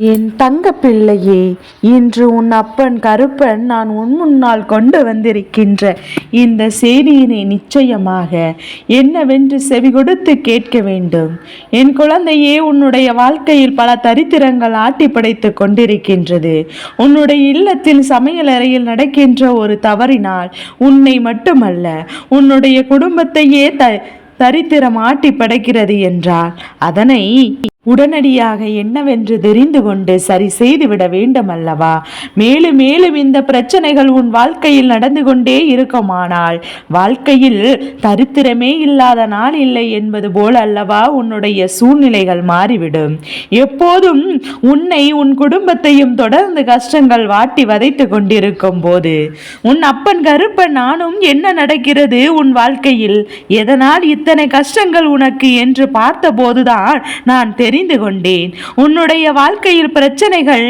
என் தங்க பிள்ளையே இன்று உன் அப்பன் கருப்பன் நான் உன் முன்னால் கொண்டு வந்திருக்கின்ற இந்த செய்தியினை நிச்சயமாக என்னவென்று செவி கொடுத்து கேட்க வேண்டும். என் குழந்தையே உன்னுடைய வாழ்க்கையில் பல தரித்திரங்கள் ஆட்டி படைத்து கொண்டிருக்கின்றது. உன்னுடைய இல்லத்தில் சமையலறையில் நடக்கின்ற ஒரு தவறினால் உன்னை மட்டுமல்ல உன்னுடைய குடும்பத்தையே த தரித்திரம் ஆட்டி படைக்கிறது என்றால் அதனை உடனடியாக என்னவென்று தெரிந்து கொண்டு சரி செய்துவிட வேண்டும் அல்லவா மேலும் மேலும் இந்த பிரச்சனைகள் உன் வாழ்க்கையில் நடந்து கொண்டே இருக்குமானால் வாழ்க்கையில் தரித்திரமே இல்லாத நாள் இல்லை என்பது போல் அல்லவா உன்னுடைய சூழ்நிலைகள் மாறிவிடும். எப்போதும் உன்னை உன் குடும்பத்தையும் தொடர்ந்து கஷ்டங்கள் வாட்டி வதைத்து கொண்டிருக்கும் போது உன் அப்பன் கருப்பன் நானும் என்ன நடக்கிறது உன் வாழ்க்கையில்? எதனால் இத்தனை கஷ்டங்கள் உனக்கு? என்று பார்த்தபோதுதான் நான் தெரிந்து கொண்டேன். உன்னுடைய வாழ்க்கையில் பிரச்சனைகள்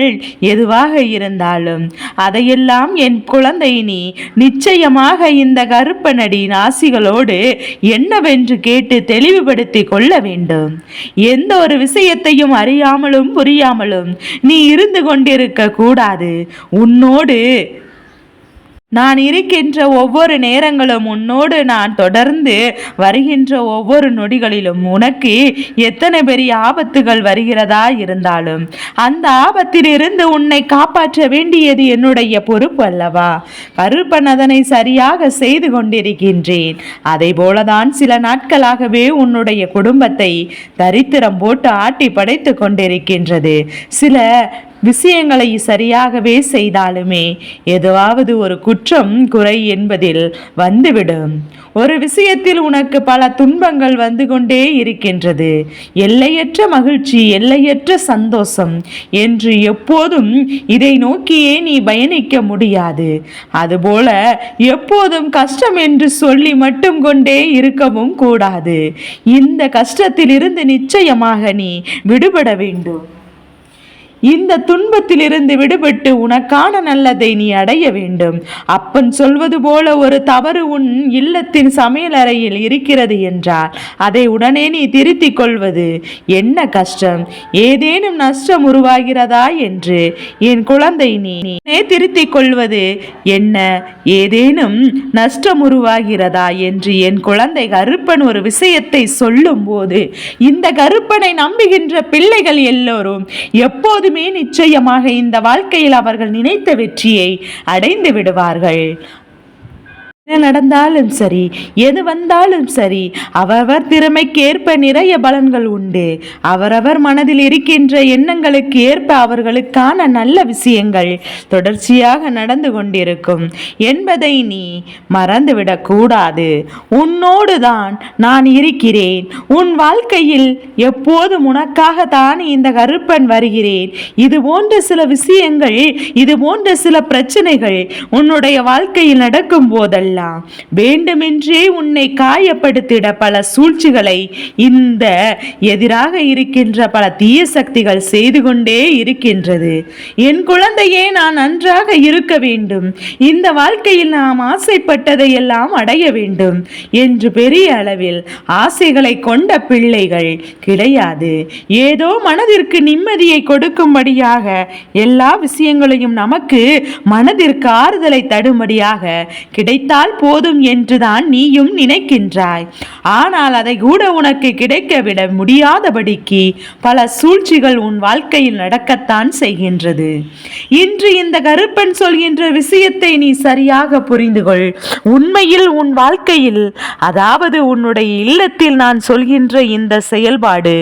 எதுவாக இருந்தாலும் அதையெல்லாம் என் குழந்தை நீ நிச்சயமாக இந்த கருப்பனடி நாசிகளோடு என்னவென்று கேட்டு தெளிவுபடுத்தி கொள்ள வேண்டும். எந்த ஒரு விஷயத்தையும் அறியாமலும் புரியாமலும் நீ இருந்து கொண்டிருக்க கூடாது. உன்னோடு நான் இருக்கின்ற ஒவ்வொரு நேரங்களும் உன்னோடு நான் தொடர்ந்து வருகின்ற ஒவ்வொரு நொடிகளிலும் உனக்கு எத்தனை பெரிய ஆபத்துகள் வருகிறதா இருந்தாலும் அந்த ஆபத்திலிருந்து உன்னை காப்பாற்ற வேண்டியது என்னுடைய பொறுப்பு அல்லவா? கருப்பன் அதனை சரியாக செய்து கொண்டிருக்கின்றேன். அதே போலதான் சில நாட்களாகவே உன்னுடைய குடும்பத்தை தரித்திரம் போட்டு ஆட்டி படைத்து கொண்டிருக்கின்றது. சில விஷயங்களை சரியாகவே செய்தாலுமே எதுவாவது ஒரு குற்றம் குறை என்பதில் வந்துவிடும். ஒரு விஷயத்தில் உனக்கு பல துன்பங்கள் வந்து கொண்டே இருக்கின்றது. எல்லையற்ற மகிழ்ச்சி எல்லையற்ற சந்தோஷம் என்று எப்போதும் இதை நோக்கியே நீ பயணிக்க முடியாது. அதுபோல எப்போதும் கஷ்டம் என்று சொல்லி மட்டும் கொண்டே இருக்கவும் கூடாது. இந்த கஷ்டத்திலிருந்து நிச்சயமாக நீ விடுபட வேண்டும். இந்த துன்பத்திலிருந்து விடுபட்டு உனக்கான நல்லதை நீ அடைய வேண்டும். அப்பன் சொல்வது போல ஒரு தவறு உன் இல்லத்தின் சமையலறையில் இருக்கிறது என்றால் அதை உடனே நீ திருத்திக் கொள்வது என்ன கஷ்டம்? ஏதேனும் நஷ்டம் உருவாகிறதா என்று என் குழந்தை நீ நீனே திருத்திக் கொள்வது என்ன? ஏதேனும் நஷ்டம் உருவாகிறதா என்று என் குழந்தை கருப்பன் ஒரு விஷயத்தை சொல்லும்போது இந்த கருப்பனை நம்புகின்ற பிள்ளைகள் எல்லோரும் எப்போதுமே நிச்சயமாக இந்த வாழ்க்கையில் அவர்கள் நினைத்த வெற்றியை அடைந்து விடுவார்கள். நடந்தாலும் சரி எது வந்தாலும் சரி அவரவர் திறமைக்கு ஏற்ப நிறைய பலன்கள் உண்டு. அவரவர் மனதில் இருக்கின்ற எண்ணங்களுக்கு ஏற்ப அவர்களுக்கான நல்ல விஷயங்கள் தொடர்ச்சியாக நடந்து கொண்டிருக்கும். என்பதை நீ மறந்துவிடக்கூடாது உன்னோடு தான் நான் இருக்கிறேன். உன் வாழ்க்கையில் எப்போதும் உனக்காக தான் இந்த கருப்பன் வருகிறேன். இது போன்ற சில விஷயங்கள் இது போன்ற சில பிரச்சனைகள் உன்னுடைய வாழ்க்கையில் நடக்கும் போதல்ல. போதெல்லாம் வேண்டுமென்றே உன்னை காயப்படுத்திட பல சூழ்ச்சிகளை இந்த எதிராக இருக்கின்ற பல தீய சக்திகள் செய்து கொண்டே இருக்கின்றது. என் குழந்தையே நான் நன்றாக இருக்க வேண்டும். இந்த வாழ்க்கையில் நாம் ஆசைப்பட்டதை எல்லாம் அடைய வேண்டும் என்று பெரிய அளவில் ஆசைகளை கொண்ட பிள்ளைகள் கிடையாது. ஏதோ மனதிற்கு நிம்மதியை கொடுக்கும்படியாக எல்லா விஷயங்களையும் நமக்கு மனதிற்கு ஆறுதலை தடும்படியாக கிடைத்தால் போதும் என்றுதான் நீயும் நினைக்கின்றாய். ஆனால் அதை கூட உனக்கு கிடைக்க விட முடியாதபடிக்கு பல சூழ்ச்சிகள் உன் வாழ்க்கையில் நடக்கத்தான் செய்கின்றது. இன்று இந்த கருப்பன் சொல்கின்ற விஷயத்தை நீ சரியாக புரிந்து கொள். உண்மையில் உன் வாழ்க்கையில் அதாவது உன்னுடைய இல்லத்தில் நான் சொல்கின்ற இந்த செயல்பாடு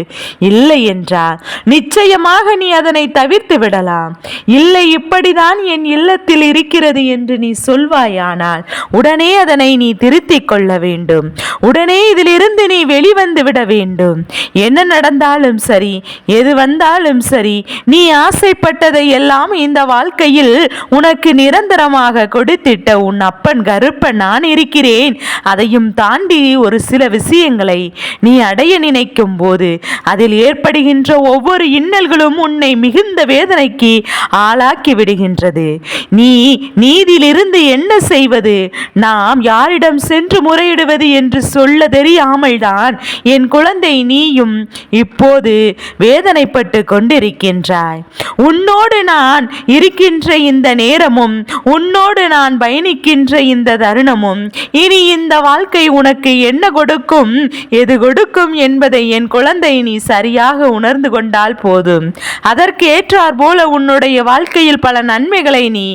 இல்லை என்றால் நிச்சயமாக நீ அதனை தவிர்த்து விடலாம். இல்லை இப்படிதான் என் இல்லத்தில் இருக்கிறது என்று நீ சொல்வாயானால் உடனே அதனை நீ திருத்திக் கொள்ள வேண்டும். உடனே இதிலிருந்து நீ வெளிவந்து விட வேண்டும். என்ன நடந்தாலும் சரி எது வந்தாலும் சரி நீ ஆசைப்பட்டதை எல்லாம் இந்த வாழ்க்கையில் உனக்கு நிரந்தரமாக கொடுத்திட்ட உன் அப்பன் கருப்பன் நான் இருக்கிறேன். அதையும் தாண்டி ஒரு சில விஷயங்களை நீ அடைய நினைக்கும் போது அதில் ஏற்படுகின்ற ஒவ்வொரு இன்னல்களும் உன்னை மிகுந்த வேதனைக்கு ஆளாக்கி விடுகின்றது. நீ நீதியிலிருந்து என்ன செய்வது? நாம் யாரிடம் சென்று முறையிடுவது என்று சொல்ல தெரியாமல்தான் என் குழந்தை நீயும் இப்போது வேதனைப்பட்டு கொண்டிருக்கின்றாய். உன்னோடு நான் இருக்கின்ற இந்த நேரமும் உன்னோடு நான் பயணிக்கின்ற இந்த தருணமும் இனி இந்த வாழ்க்கை உனக்கு என்ன கொடுக்கும் எது கொடுக்கும் என்பதை என் குழந்தை நீ சரியாக உணர்ந்து கொண்டால் போதும். அதற்கு ஏற்றாற் போல உன்னுடைய வாழ்க்கையில் பல நன்மைகளை நீ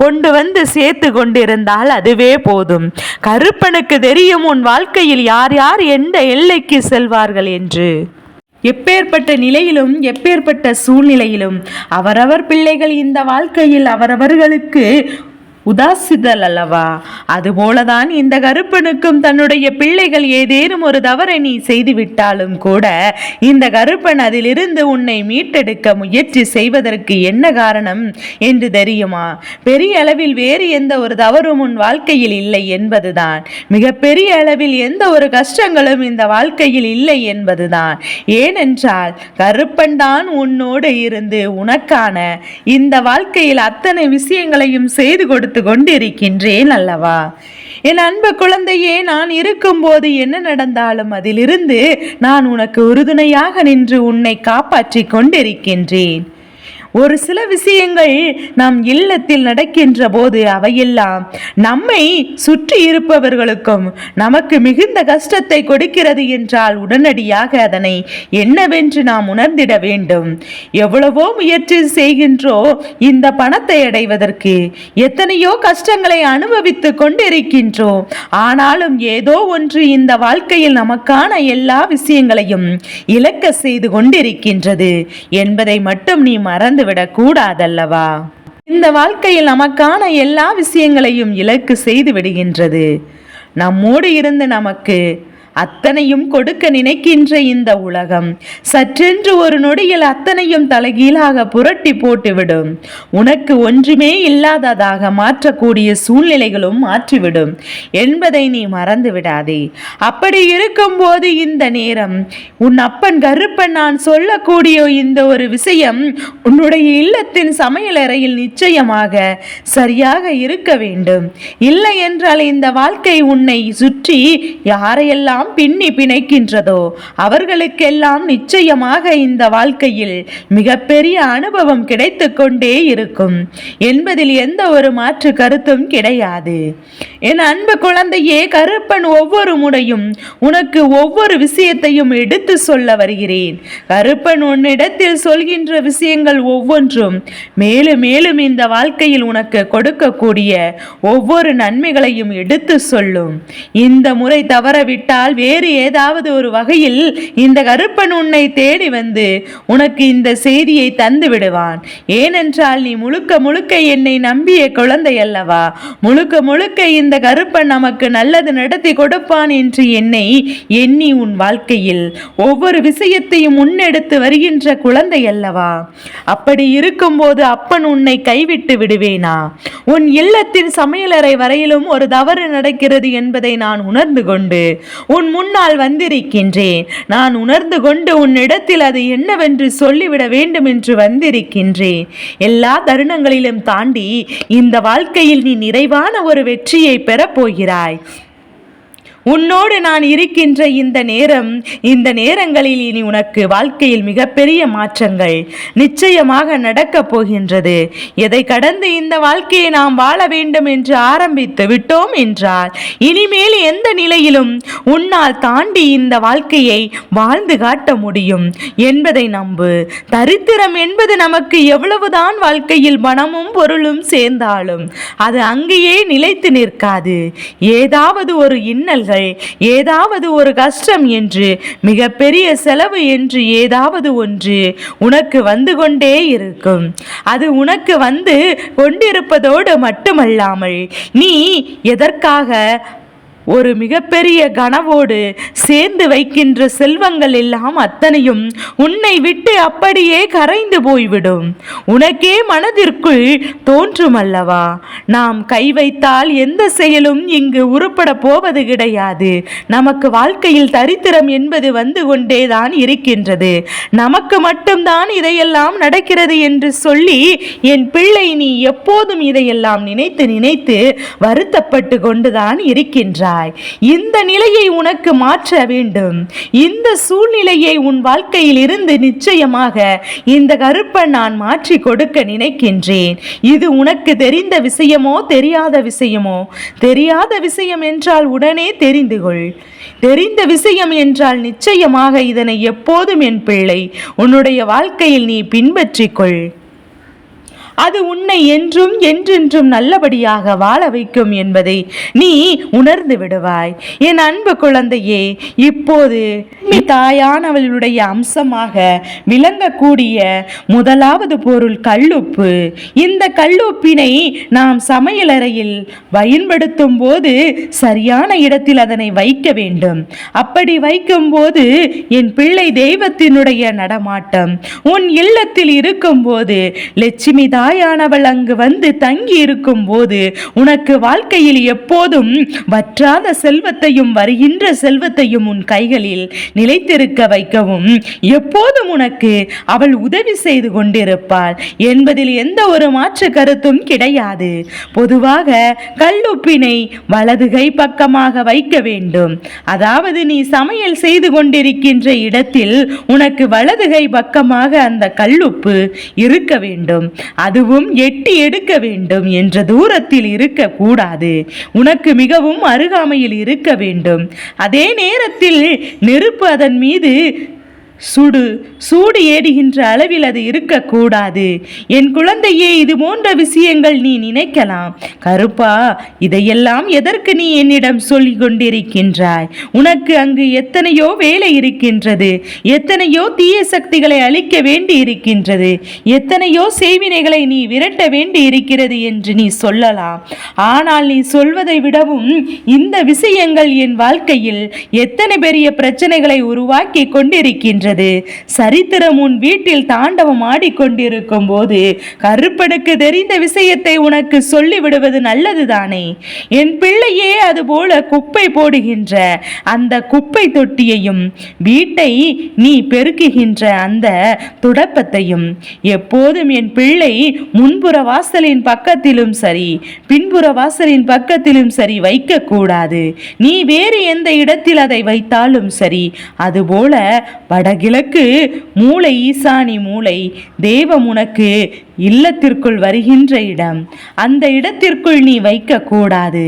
கொண்டு வந்து சேர்த்து கொண்டிருந்தால் அதுவே போதும். கருப்பனுக்கு தெரியும் உன் வாழ்க்கையில் யார் யார் எந்த எல்லைக்கு செல்வார்கள்? என்று. எப்பேற்பட்ட நிலையிலும் எப்பேற்பட்ட சூழ்நிலையிலும் அவரவர் பிள்ளைகள் இந்த வாழ்க்கையில் அவரவர்களுக்கு உதாசிதல் அல்லவா அதுபோலதான் இந்த கருப்பனுக்கும் தன்னுடைய பிள்ளைகள் ஏதேனும் ஒரு தவறை நீ செய்துவிட்டாலும் கூட இந்த கருப்பன் அதிலிருந்து உன்னை மீட்டெடுக்க முயற்சி செய்வதற்கு என்ன காரணம் என்று தெரியுமா? பெரிய அளவில் வேறு எந்த ஒரு தவறும் உன் வாழ்க்கையில் இல்லை என்பதுதான். மிகப்பெரிய அளவில் எந்த ஒரு கஷ்டங்களும் இந்த வாழ்க்கையில் இல்லை என்பதுதான். ஏனென்றால் கருப்பன் தான் உன்னோடு இருந்து உனக்கான இந்த வாழ்க்கையில் அத்தனை விஷயங்களையும் செய்து கொடுத்து கொண்டிருக்கின்றேன் அல்லவா? என் அன்பு குழந்தையே நான் இருக்கும்போது என்ன நடந்தாலும் அதிலிருந்து நான் உனக்கு உறுதுணையாக நின்று உன்னை காப்பாற்றி கொண்டிருக்கின்றேன். ஒரு சில விஷயங்கள் நம் இல்லத்தில் நடக்கின்ற போது அவையெல்லாம் நம்மை சுற்றி இருப்பவர்களுக்கும் நமக்கு மிகுந்த கஷ்டத்தை கொடுக்கிறது என்றால் உடனடியாக அதனை என்னவென்று நாம் உணர்ந்திட வேண்டும். எவ்வளவோ முயற்சி செய்கின்றோ இந்த பணத்தை அடைவதற்கு எத்தனையோ கஷ்டங்களை அனுபவித்து கொண்டிருக்கின்றோம் ஆனாலும் ஏதோ ஒன்று இந்த வாழ்க்கையில் நமக்கான எல்லா விஷயங்களையும் இழக்க செய்து கொண்டிருக்கின்றது என்பதை மட்டும் நீ மறந்து இழந்துவிடக் கூடாதல்லவா? இந்த வாழ்க்கையில் நமக்கான எல்லா விஷயங்களையும் இலக்கு செய்து விடுகின்றது நம்மோடு இருந்து நமக்கு அத்தனையும் கொடுக்க நினைக்கின்ற இந்த உலகம். சற்றென்று ஒரு நொடியில் அத்தனையும் தலைகீழாக புரட்டி போட்டுவிடும். உனக்கு ஒன்றுமே இல்லாததாக மாற்றக்கூடிய சூழ்நிலைகளும் மாற்றிவிடும். என்பதை நீ மறந்து விடாதே. அப்படி இருக்கும்போது இந்த நேரம் உன் அப்பன் கருப்பன் நான் சொல்லக்கூடிய இந்த ஒரு விஷயம் உன்னுடைய இல்லத்தின் சமையலறையில் நிச்சயமாக சரியாக இருக்க வேண்டும். இல்லை என்றால் இந்த வாழ்க்கை உன்னை சுற்றி யாரையெல்லாம் பின்னி பிணைக்கின்றதோ? அவர்களுக்கெல்லாம் நிச்சயமாக இந்த வாழ்க்கையில் மிகப்பெரிய அனுபவம் கிடைத்து கொண்டே இருக்கும். என்பதில் எந்த ஒரு மாற்று கருத்தும் கிடையாது. என் அன்பு குழந்தையே கருப்பன் ஒவ்வொரு முறையும் உனக்கு ஒவ்வொரு விஷயத்தையும் எடுத்து சொல்ல வருகிறேன். கருப்பன் உன்னிடத்தில் சொல்கின்ற விஷயங்கள் ஒவ்வொன்றும் மேலும் மேலும் இந்த வாழ்க்கையில் உனக்கு கொடுக்கக்கூடிய ஒவ்வொரு நன்மைகளையும் எடுத்து சொல்லும். இந்த முறை தவறவிட்டால் வேறு ஏதாவது ஒரு வகையில் இந்த கருப்பன் உன்னை தேடி வந்து உனக்கு இந்த செய்தியை தந்து விடுவான். ஏனென்றால் நீ முழுக்க முழுக்க என்னை நம்பிய குழந்தை அல்லவா? முழுக்க முழுக்க இந்த கருப்பன் நமக்கு நல்லது நடத்தி கொடுப்பான் என்று என்னை எண்ணி உன் வாழ்க்கையில் ஒவ்வொரு விஷயத்தையும் முன்னெடுத்து வருகின்ற குழந்தை அல்லவா? அப்படி இருக்கும்போது அப்பன் உன்னை கைவிட்டு விடுவேனா? உன் இல்லத்தின் சமையலறை வரையிலும் ஒரு தவறு நடக்கிறது என்பதை நான் உணர்ந்து கொண்டு உன் முன்னால் வந்திருக்கின்றேன். நான் உணர்ந்து கொண்டு உன்னிடத்தில் அது என்னவென்று சொல்லிவிட வேண்டும் என்று வந்திருக்கின்றேன். எல்லா தருணங்களிலும் தாண்டி இந்த வாழ்க்கையில் நீ நிறைவான ஒரு வெற்றியை பெறப்போகிறாய். போகிறாய் உன்னோடு நான் இருக்கின்ற இந்த நேரம் இந்த நேரங்களில் இனி உனக்கு வாழ்க்கையில் மிகப்பெரிய மாற்றங்கள் நிச்சயமாக நடக்கப் போகின்றது. எதை கடந்து இந்த வாழ்க்கையை நாம் வாழ வேண்டும் என்று ஆரம்பித்து விட்டோம் என்றால் இனிமேல் எந்த நிலையிலும் உன்னால் தாண்டி இந்த வாழ்க்கையை வாழ்ந்து காட்ட முடியும் என்பதை நம்பு. தரித்திரம் என்பது நமக்கு எவ்வளவுதான் வாழ்க்கையில் பணமும் பொருளும் சேர்ந்தாலும் அது அங்கேயே நிலைத்து நிற்காது. ஏதாவது ஒரு இன்னல் இன்னல்கள் ஏதாவது ஒரு கஷ்டம் என்று மிகப்பெரிய செலவு என்று ஏதாவது ஒன்று உனக்கு வந்து கொண்டே இருக்கும். அது உனக்கு வந்து கொண்டிருப்பதோடு மட்டுமல்லாமல் நீ எதற்காக ஒரு மிகப்பெரிய கனவோடு சேர்ந்து வைக்கின்ற செல்வங்கள் எல்லாம் அத்தனையும் உன்னை விட்டு அப்படியே கரைந்து போய்விடும். உனக்கே மனதிற்குள் தோன்றும் அல்லவா? நாம் கை வைத்தால் எந்த செயலும் இங்கு உருப்பட போவது கிடையாது. நமக்கு வாழ்க்கையில் தரித்திரம் என்பது வந்து கொண்டேதான் இருக்கின்றது. நமக்கு மட்டும்தான் இதையெல்லாம் நடக்கிறது என்று சொல்லி என் பிள்ளை நீ எப்போதும் இதையெல்லாம் நினைத்து நினைத்து வருத்தப்பட்டு கொண்டுதான் இருக்கிறாய் இந்த நிலையை உனக்கு மாற்ற வேண்டும். இந்த சூழ்நிலையை உன் வாழ்க்கையில் இருந்து நிச்சயமாக இந்த கருப்பை நான் மாற்றி கொடுக்க நினைக்கின்றேன். இது உனக்கு தெரிந்த விஷயமோ தெரியாத விஷயமோ? தெரியாத விஷயம் என்றால் உடனே தெரிந்து கொள். தெரிந்த விஷயம் என்றால் நிச்சயமாக இதனை எப்போதும் என் பிள்ளை உன்னுடைய வாழ்க்கையில் நீ பின்பற்றிக்கொள் அது உன்னை என்றும் என்றென்றும் நல்லபடியாக வாழ வைக்கும் என்பதை நீ உணர்ந்து விடுவாய். என் அன்பு குழந்தையே இப்போது நீ தாயானவளுடைய அம்சமாக விளங்கக்கூடிய முதலாவது பொருள் கல்லுப்பு. இந்த கல்லுப்பினை நாம் சமையலறையில் பயன்படுத்தும் போது சரியான இடத்தில் அதனை வைக்க வேண்டும். அப்படி வைக்கும்போது என் பிள்ளை தெய்வத்தினுடைய நடமாட்டம். உன் இல்லத்தில் இருக்கும்போது லட்சுமி தாயானவள் அங்கு வந்து தங்கி இருக்கும் போது உனக்கு வாழ்க்கையில் எப்போதும் வற்றாத செல்வத்தையும் வருகின்ற செல்வத்தையும் உன் கைகளில் நிலைத்திருக்க வைக்கவும். எப்போதும் உனக்கு அவள் உதவி செய்து கொண்டிருப்பாள். என்பதில் எந்த ஒரு மாற்று கருத்தும் கிடையாது. பொதுவாக கல்லுப்பினை வலது கை பக்கமாக வைக்க வேண்டும். அதாவது நீ சமையல் செய்து கொண்டிருக்கின்ற இடத்தில் உனக்கு வலது கை பக்கமாக அந்த கல்லுப்பு இருக்க வேண்டும். அதுவும் எட்டி எடுக்க வேண்டும் என்ற தூரத்தில் இருக்கக்கூடாது உனக்கு மிகவும் அருகாமையில் இருக்க வேண்டும். அதே நேரத்தில் நெருப்பு அதன் மீது சுடு சூடு ஏறுகின்ற அளவில் அது இருக்கக்கூடாது. என் குழந்தையே இது போன்ற விஷயங்கள் நீ நினைக்கலாம். கருப்பா இதையெல்லாம் எதற்கு நீ என்னிடம் சொல்லிக் கொண்டிருக்கின்றாய்? உனக்கு அங்கு எத்தனையோ வேலை இருக்கின்றது. எத்தனையோ தீய சக்திகளை அழிக்க வேண்டி இருக்கின்றது. எத்தனையோ செய்வினைகளை நீ விரட்ட வேண்டி இருக்கிறது என்று நீ சொல்லலாம். ஆனால் நீ சொல்வதை விடவும் இந்த விஷயங்கள் என் வாழ்க்கையில் எத்தனை பெரிய பிரச்சனைகளை உருவாக்கி கொண்டிருக்கின்றது சரித்திரம் உன் வீட்டில் தாண்டவம் ஆடிக்கொண்டிருக்கும் போது கருப்பனுக்கு தெரிந்த விஷயத்தை உனக்கு சொல்லிவிடுவது நல்லதுதானே? என் பிள்ளையே அதுபோல குப்பை போடுகின்ற அந்த குப்பை தொட்டியையும் வீட்டை நீ பெருக்குகின்ற அந்த துடப்பத்தையும் எப்போதும் என் பிள்ளை முன்புற வாசலின் பக்கத்திலும் சரி பின்புற வாசலின் பக்கத்திலும் சரி வைக்கக்கூடாது. நீ வேறு எந்த இடத்தில் அதை வைத்தாலும் சரி அதுபோல கிழக்கு மூளை ஈசானி மூளை தெய்வம் உனக்கு இல்லத்திற்குள் வருகின்ற இடம். அந்த இடத்திற்குள் நீ வைக்கக்கூடாது.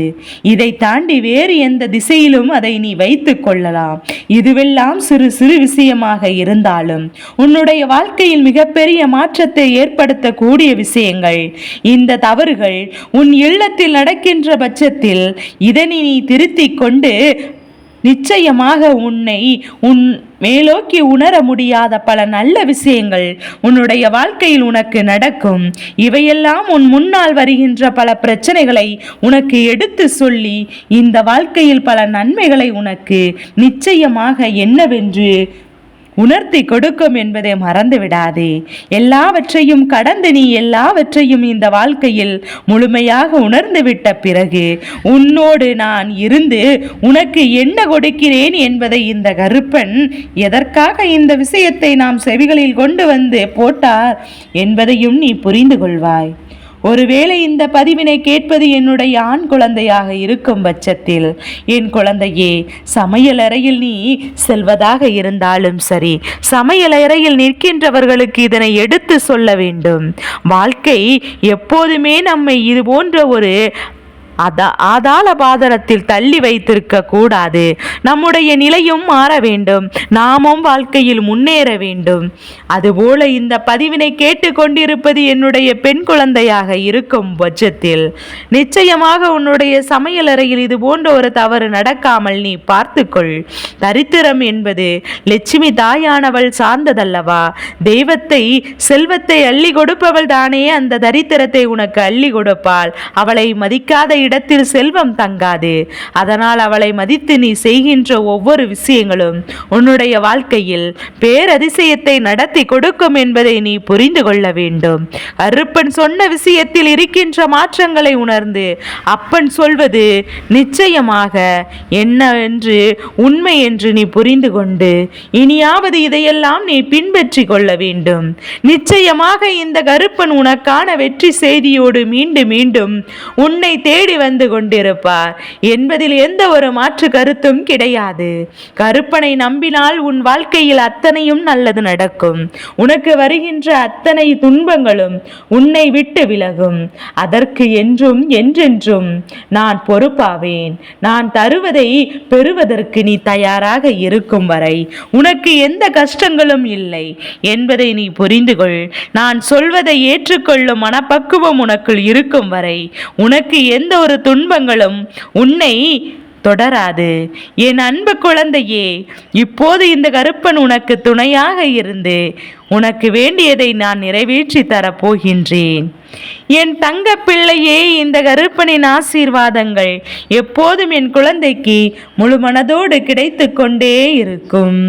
இதை தாண்டி வேறு எந்த திசையிலும் அதை நீ வைத்து கொள்ளலாம். இதுவெல்லாம் சிறு சிறு விஷயமாக இருந்தாலும் உன்னுடைய வாழ்க்கையில் மிகப்பெரிய மாற்றத்தை ஏற்படுத்தக்கூடிய விஷயங்கள். இந்த தவறுகள் உன் இல்லத்தில் நடக்கின்ற பட்சத்தில் இதனை நீ திருத்திக் கொண்டு நிச்சயமாக உன்னை உன் மேலோக்கி உணர முடியாத பல நல்ல விஷயங்கள் உன்னுடைய வாழ்க்கையில் உனக்கு நடக்கும். இவையெல்லாம் உன் முன்னால் வருகின்ற பல பிரச்சனைகளை உனக்கு எடுத்து சொல்லி இந்த வாழ்க்கையில் பல நன்மைகளை உனக்கு நிச்சயமாக என்னவென்று உணர்த்தி கொடுக்கும் என்பதை மறந்து விடாதே. எல்லாவற்றையும் கடந்து நீ எல்லாவற்றையும் இந்த வாழ்க்கையில் முழுமையாக உணர்ந்து விட்ட பிறகு உன்னோடு நான் இருந்து உனக்கு என்ன கொடுக்கிறேன் என்பதை இந்த கருப்பன் எதற்காக இந்த விஷயத்தை நாம் செவிகளில் கொண்டு வந்து போட்டார் என்பதையும் நீ புரிந்து கொள்வாய். ஒருவேளை இந்த பதிவினை கேட்பது என்னுடைய ஆண் குழந்தையாக இருக்கும் பட்சத்தில் என் குழந்தையே சமையலறையில் நீ செல்வதாக இருந்தாலும் சரி சமையலறையில் நிற்கின்றவர்களுக்கு இதனை எடுத்து சொல்ல வேண்டும். வாழ்க்கை எப்போதுமே நம்மை இது போன்ற ஒரு அதா ஆதாள பாதரத்தில் தள்ளி வைத்திருக்க கூடாது. நம்முடைய நிலையும் மாற வேண்டும். நாமும் வாழ்க்கையில் முன்னேற வேண்டும். அதுபோல இந்த பதிவினை கேட்டுக்கொண்டிருப்பது என்னுடைய பெண் குழந்தையாக இருக்கும் பட்சத்தில் நிச்சயமாக உன்னுடைய சமையலறையில் இது போன்ற ஒரு தவறு நடக்காமல் நீ பார்த்துக்கொள். தரித்திரம் என்பது லட்சுமி தாயானவள் சார்ந்ததல்லவா? தெய்வத்தை செல்வத்தை அள்ளி கொடுப்பவள் தானே அந்த தரித்திரத்தை உனக்கு அள்ளி கொடுப்பாள். அவளை மதிக்காத இடத்தில் செல்வம் தங்காது. அதனால் அவளை மதித்து நீ செய்கின்ற ஒவ்வொரு விஷயங்களும் உன்னுடைய வாழ்க்கையில் பேரதிசயத்தை நடத்தி கொடுக்கும் என்பதை நீ புரிந்து கொள்ள வேண்டும். கருப்பன் சொன்ன விஷயத்தில் இருக்கின்ற மாற்றங்களை உணர்ந்து அப்பன் சொல்வது நிச்சயமாக என்னவென்று உண்மை என்று நீ புரிந்து கொண்டு இனியாவது இதையெல்லாம் நீ பின்பற்றி கொள்ள வேண்டும். நிச்சயமாக இந்த கருப்பன் உனக்கான வெற்றி செய்தியோடு மீண்டும் மீண்டும் உன்னை தேடி வந்து கொண்டிருப்பார். என்பதில் எந்த ஒரு மாற்று கருத்தும் கிடையாது. கருப்பனை நம்பினால் உன் வாழ்க்கையில் அத்தனையும் நல்லது நடக்கும். உனக்கு வருகின்ற அத்தனை துன்பங்களும் உன்னை விட்டு விலகும். அதற்கு என்றும் என்றென்றும் நான் பொறுப்பாவேன். நான் தருவதை பெறுவதற்கு நீ தயாராக இருக்கும் வரை உனக்கு எந்த கஷ்டங்களும் இல்லை. என்பதை நீ புரிந்து கொள். நான் சொல்வதை ஏற்றுக்கொள்ளும் மனப்பக்குவம் உனக்குள் இருக்கும் வரை உனக்கு எந்த ஒரு துன்பங்களும் உன்னை தொடராது. என் அன்பு குழந்தையே இப்போது இந்த கருப்பன் உனக்கு துணையாக இருந்து உனக்கு வேண்டியதை நான் நிறைவேற்றி தரப்போகின்றேன் என் தங்க பிள்ளையே இந்த கருப்பனின் ஆசீர்வாதங்கள் எப்போதும் என் குழந்தைக்கு முழு மனதோடு கிடைத்து கொண்டே இருக்கும்.